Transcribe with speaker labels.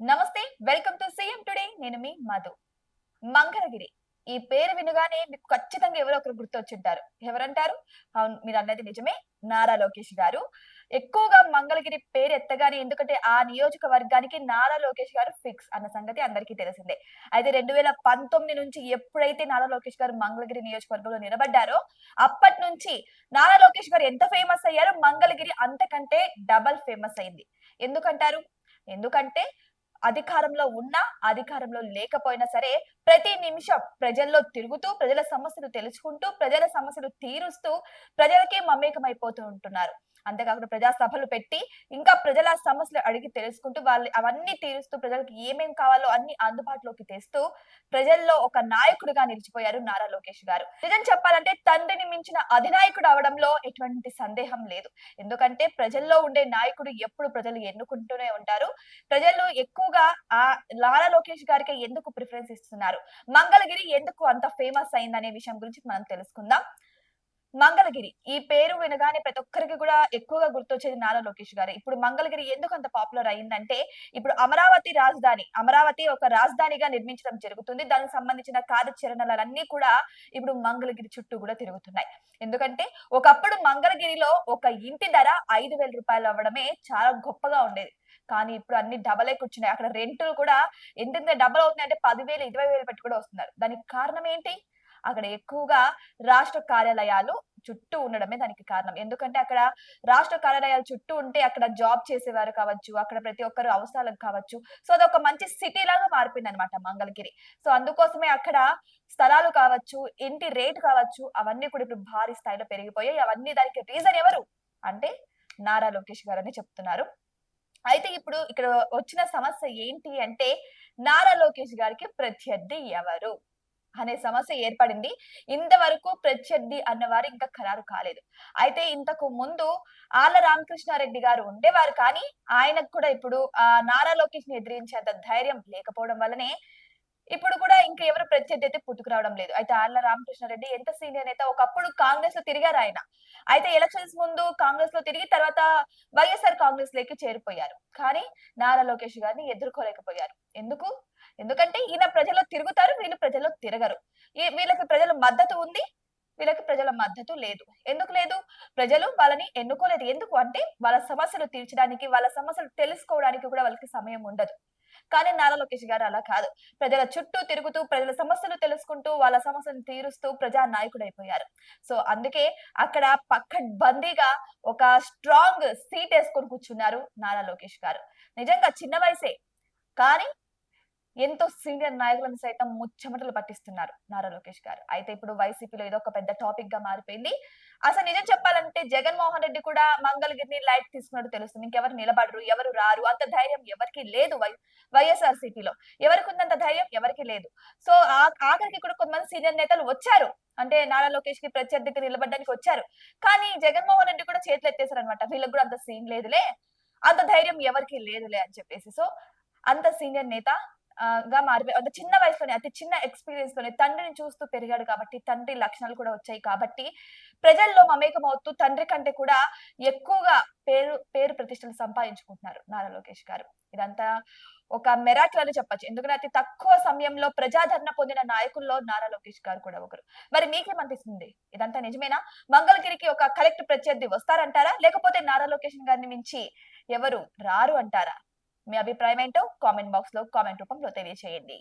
Speaker 1: నమస్తే welcome to CM today. నేను మీ మధు. మంగళగిరి. ఈ పేరు వినగానే మీకు ఖచ్చితంగా ఎవరో ఒకరు గుర్తొచ్చుంటారు. ఎవరంటారు? అవును మీరు అన్నది నిజమే. నారా లోకేష్ గారు. ఎక్కువగా మంగళగిరి పేరు ఎత్తగానే ఎందుకంటే ఆ నియోజకవర్గానికి నారా లోకేష్ గారు ఫిక్స్ అన్న సంగతి అందరికీ తెలిసిందే. అయితే రెండు వేల పంతొమ్మిది నుంచి ఎప్పుడైతే నారా లోకేష్ గారు మంగళగిరి నియోజకవర్గంలో నిలబడ్డారో అప్పటి నుంచి నారా లోకేష్ గారు ఎంత ఫేమస్ అయ్యారో మంగళగిరి అంతకంటే డబల్ ఫేమస్ అయింది. ఎందుకంటారు? ఎందుకంటే అధికారంలో ఉన్నా అధికారంలో లేకపోయినా సరే ప్రతి నిమిషం ప్రజల్లో తిరుగుతూ ప్రజల సమస్యలు తెలుసుకుంటూ ప్రజల సమస్యలు తీరుస్తూ ప్రజలకే మమేకమైపోతూ ఉంటున్నారు. అంతేకాకుండా ప్రజా సభలు పెట్టి ఇంకా ప్రజల సమస్యలు అడిగి తెలుసుకుంటూ వాళ్ళు అవన్నీ తీరుస్తూ ప్రజలకు ఏమేం కావాలో అన్ని అందుబాటులోకి తెస్తూ ప్రజల్లో ఒక నాయకుడిగా నిలిచిపోయారు నారా లోకేష్ గారు. నిజం చెప్పాలంటే తండ్రిని మించిన అధినాయకుడు అవడంలో ఎటువంటి సందేహం లేదు. ఎందుకంటే ప్రజల్లో ఉండే నాయకుడు ఎప్పుడు ప్రజలు ఎన్నుకుంటూనే ఉంటారు. ప్రజలు ఎక్కువగా ఆ నారా లోకేష్ గారికి ఎందుకు ప్రిఫరెన్స్ ఇస్తున్నారు? మంగళగిరి ఎందుకు అంత ఫేమస్ అయిందనే విషయం గురించి మనం తెలుసుకుందాం. మంగళగిరి. ఈ పేరు వినగానే ప్రతి ఒక్కరికి కూడా ఎక్కువగా గుర్తొచ్చేది నారా లోకేష్ గారు. ఇప్పుడు మంగళగిరి ఎందుకు అంత పాపులర్ అయిందంటే ఇప్పుడు అమరావతి రాజధాని అమరావతి ఒక రాజధానిగా నిర్మించడం జరుగుతుంది. దానికి సంబంధించిన కార్యాచరణలన్నీ కూడా ఇప్పుడు మంగళగిరి చుట్టూ కూడా తిరుగుతున్నాయి. ఎందుకంటే ఒకప్పుడు మంగళగిరిలో ఒక ఇంటి ధర ఐదు వేల రూపాయలు అవ్వడమే చాలా గొప్పగా ఉండేది. కానీ ఇప్పుడు అన్ని డబలే కూర్చున్నాయి. అక్కడ రెంటులు కూడా ఎంత డబల్ అవుతున్నాయి అంటే పదివేలు ఇరవై వేలు పెట్టి కూడా వస్తున్నారు. దానికి కారణం ఏంటి? అక్కడ ఎక్కువగా రాష్ట్ర కార్యాలయాలు చుట్టూ ఉండడమే దానికి కారణం. ఎందుకంటే అక్కడ రాష్ట్ర కార్యాలయాలు చుట్టూ ఉంటే అక్కడ జాబ్ చేసేవారు కావచ్చు అక్కడ ప్రతి ఒక్కరు అవసరాలకు కావచ్చు. సో అది ఒక మంచి సిటీ లాగా మారిపోయింది అనమాట మంగళగిరి. సో అందుకోసమే అక్కడ స్థలాలు కావచ్చు ఇంటి రేటు కావచ్చు అవన్నీ కూడా ఇప్పుడు భారీ స్థాయిలో పెరిగిపోయాయి. అవన్నీ దానికి రీజన్ ఎవరు? అంటే నారా లోకేష్ గారు అని చెప్తున్నారు. అయితే ఇప్పుడు ఇక్కడ వచ్చిన సమస్య ఏంటి అంటే నారా లోకేష్ గారికి ప్రత్యర్థి ఎవరు? అనే సమస్య ఏర్పడింది. ఇంతవరకు ప్రత్యర్థి అన్నవారు ఇంకా ఖరారు కాలేదు. అయితే ఇంతకు ముందు ఆళ్ళ రామకృష్ణారెడ్డి గారు ఉండేవారు కానీ ఆయనకు కూడా ఇప్పుడు ఆ నారా లోకేష్ని ఎదిరించేంత ధైర్యం లేకపోవడం వల్లనే ఇప్పుడు కూడా ఇంకా ఎవరు ప్రత్యర్థి అయితే పుట్టుకురావడం లేదు. అయితే ఆళ్ళ రామకృష్ణారెడ్డి ఎంత సీనియర్ అయితే ఒకప్పుడు కాంగ్రెస్లో తిరిగారు ఆయన. అయితే ఎలక్షన్స్ ముందు కాంగ్రెస్లో తిరిగి తర్వాత వైఎస్ఆర్ కాంగ్రెస్లోకి చేరిపోయారు. కానీ నారా లోకేష్ గారిని ఎదుర్కోలేకపోయారు. ఎందుకు? ఎందుకంటే ఈయన ప్రజల్లో తిరుగుతారు వీళ్ళు ప్రజల్లో తిరగరు. ఈ వీళ్ళకి ప్రజల మద్దతు ఉంది వీళ్ళకి ప్రజల మద్దతు లేదు. ఎందుకు లేదు? ప్రజలు వాళ్ళని ఎన్నుకోలేదు. ఎందుకు అంటే వాళ్ళ సమస్యలు తీర్చడానికి వాళ్ళ సమస్యలు తెలుసుకోవడానికి కూడా వాళ్ళకి సమయం ఉండదు. కానీ నారా లోకేష్ గారు అలా కాదు. ప్రజల చుట్టూ తిరుగుతూ ప్రజల సమస్యలు తెలుసుకుంటూ వాళ్ళ సమస్యలు తీరుస్తూ ప్రజా నాయకుడైపోయారు సో అందుకే అక్కడ పక్క బందీగా ఒక స్ట్రాంగ్ సీట్ వేసుకొని కూర్చున్నారు నారా లోకేష్ గారు. నిజంగా చిన్న వయసే. కానీ ఎంతో సీనియర్ నాయకులను సైతం ముచ్చమటలు పట్టిస్తున్నారు నారా లోకేష్ గారు. అయితే ఇప్పుడు వైసీపీలో ఏదో ఒక పెద్ద టాపిక్గా మారిపోయింది. అసలు నిజం చెప్పాలంటే జగన్మోహన్ రెడ్డి కూడా మంగళగిరిని లైట్ తీసుకున్నట్టు తెలుస్తుంది. ఇంకెవరు నిలబడరు ఎవరు రారు అంత ధైర్యం ఎవరికి లేదు వైఎస్ఆర్ సిపిలో ఎవరికి ఉందంత ధైర్యం ఎవరికి లేదు. సో ఆఖరికి కూడా కొంతమంది సీనియర్ నేతలు వచ్చారు. అంటే నారా లోకేష్కి ప్రత్యర్థికి నిలబడడానికి వచ్చారు. కానీ జగన్మోహన్ రెడ్డి కూడా చేతులు ఎత్తేసారు అనమాట వీళ్ళకి కూడా అంత సీన్ లేదులే అంత ధైర్యం ఎవరికి లేదులే అని చెప్పేసి. సో అంత సీనియర్ నేత గా మారిపోయి అంటే చిన్న వయసులోనే అతి చిన్న ఎక్స్పీరియన్స్లోనే తండ్రిని చూస్తూ పెరిగాడు కాబట్టి తండ్రి లక్షణాలు కూడా వచ్చాయి కాబట్టి ప్రజల్లో మమేకం అవుతూ తండ్రి కంటే కూడా ఎక్కువగా పేరు పేరు ప్రతిష్టలు సంపాదించుకుంటున్నారు నారా లోకేష్ గారు. ఇదంతా ఒక మెరాకిల్ అని చెప్పచ్చు. ఎందుకంటే అతి తక్కువ సమయంలో ప్రజాదరణ పొందిన నాయకుల్లో నారా లోకేష్ గారు కూడా ఒకరు. మరి మీకేమనిపిస్తుంది? ఇదంతా నిజమేనా? మంగళగిరికి ఒక కలెక్టర్ ప్రత్యర్థి వస్తారంటారా? లేకపోతే నారా లోకేష్ గారిని మించి ఎవరు రారు అంటారా? మీ అభిప్రాయం ఏంటో కామెంట్ బాక్స్లో కామెంట్ రూపంలో తెలియజేయండి